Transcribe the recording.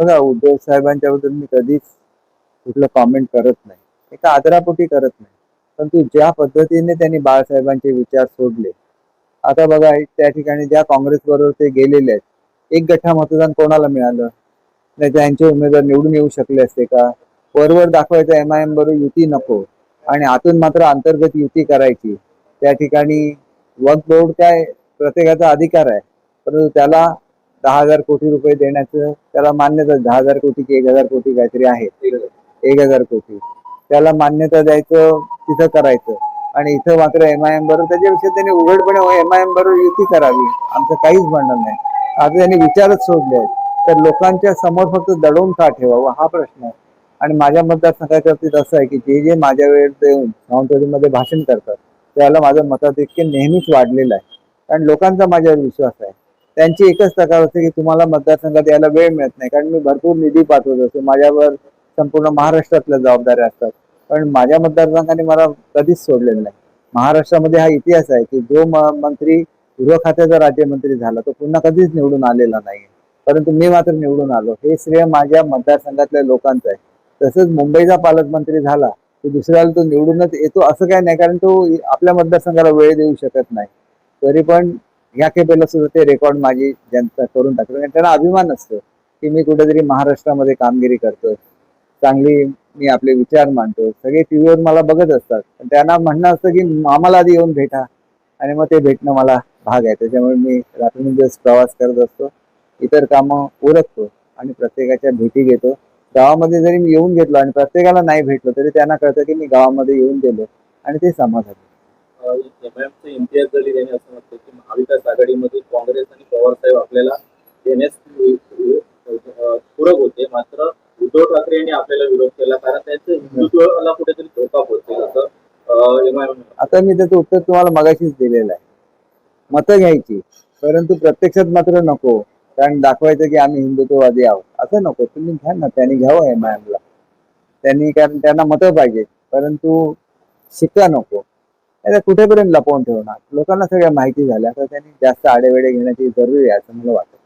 बघा उद्धव साहेबांच्या बद्दल मी कधीच कुठलं कॉमेंट करत नाही. एका आदरापोटी करत नाही. परंतु ज्या पद्धतीने त्यांनी बाळासाहेबांचे विचार सोडले आता बघा त्या ठिकाणी ज्या काँग्रेस बरोबर ते गेलेले आहेत एक गठ्ठा मतदान कोणाला मिळालं? नाही त्यांचे उमेदवार निवडून येऊ शकले असते का? वरवर दाखवायचं एम आय एम बरोबर युती नको. आणि आतून मात्र अंतर्गत युती करायची. त्या ठिकाणी वक्फ बोर्ड काय प्रत्येकाचा अधिकार आहे. परंतु त्याला दहा हजार कोटी रुपये देण्याचं त्याला मान्यता दहा हजार कोटी की एक हजार कोटी काहीतरी आहे. एक हजार कोटी. त्याला मान्यता द्यायचं तिथं करायचं. आणि इथं मात्र एम आय एम बरोबर त्याच्यापेक्षा त्यांनी उघडपणे एम आय एम बरोबर युती करावी. आमचं काहीच म्हणणं नाही. आता त्यांनी विचारच सोडले आहेत. तर लोकांच्या समोर फक्त दडवून का ठेवावं हा प्रश्न आहे. आणि माझ्या मतदारसंघाच्या बाबतीत असं आहे की जे जे माझ्या वेळेत येऊन सावंतवाडीमध्ये भाषण करतात त्याला माझं मताधिक्य नेहमीच वाढलेलं आहे. कारण लोकांचा माझ्यावर विश्वास आहे. त्यांची एकच तक्रार असते की तुम्हाला मतदारसंघात यायला वेळ मिळत नाही. कारण मी भरपूर निधी पाठवत असतो. माझ्यावर संपूर्ण महाराष्ट्रातल्या जबाबदाऱ्या असतात. पण माझ्या मतदारसंघाने मला कधीच सोडलेलं नाही. महाराष्ट्रामध्ये हा इतिहास आहे की जो मंत्री गृह खात्याचा राज्यमंत्री झाला तो पुन्हा कधीच निवडून आलेला नाही परंतु मी मात्र निवडून आलो. हे श्रेय माझ्या मतदारसंघातल्या लोकांचं आहे. तसंच मुंबईचा पालकमंत्री झाला की दुसऱ्याला तो निवडूनच येतो असं काही नाही. कारण तो आपल्या मतदारसंघाला वेळ देऊ शकत नाही. तरी पण ह्या खेपेला सुद्धा ते रेकॉर्ड माझी जनता करून टाकतो. आणि त्यांना अभिमान असतो की मी कुठेतरी महाराष्ट्रामध्ये कामगिरी करतोय. चांगली मी आपले विचार मांडतो सगळे टी व्हीवर मला बघत असतात. पण त्यांना म्हणणं असतं की आम्हाला आधी येऊन भेटा. आणि मग ते भेटणं मला भाग आहे. त्याच्यामुळे मी रात्रंदिवस प्रवास करत असतो. इतर कामं उरकतो आणि प्रत्येकाच्या भेटी घेतो. गावामध्ये जरी मी येऊन घेतलो आणि प्रत्येकाला नाही भेटलो तरी त्यांना कळतं की मी गावामध्ये येऊन गेलो आणि ते समाधान. एमआयएमचे इम्तियाज जरी यांनी असं म्हटलं की महाविकास आघाडीमध्ये काँग्रेस आणि पवार साहेब आपल्याला देण्यास पूरक होते. मात्र उद्धव ठाकरे यांनी आपल्याला विरोध केला कारण त्यांचं हिंदुत्वाला कुठेतरी धोका पोहोचेल असं एमआयएम आता मी त्याचं उत्तर तुम्हाला मगाशीच दिलेलं आहे. मतं घ्यायची परंतु प्रत्यक्षात मात्र नको. कारण दाखवायचं की आम्ही हिंदुत्ववादी आहोत. असं नको तुम्ही घ्या ना त्यांनी घ्यावं एम आय एमला त्यांनी कारण त्यांना मतं पाहिजे परंतु शिक्का नको. आता कुठेपर्यंत लपवून ठेवणार? लोकांना सगळ्या माहिती झाल्या तर त्यांनी जास्त आडेवेडे घेण्याची जरुरी आहे असं मला वाटतं.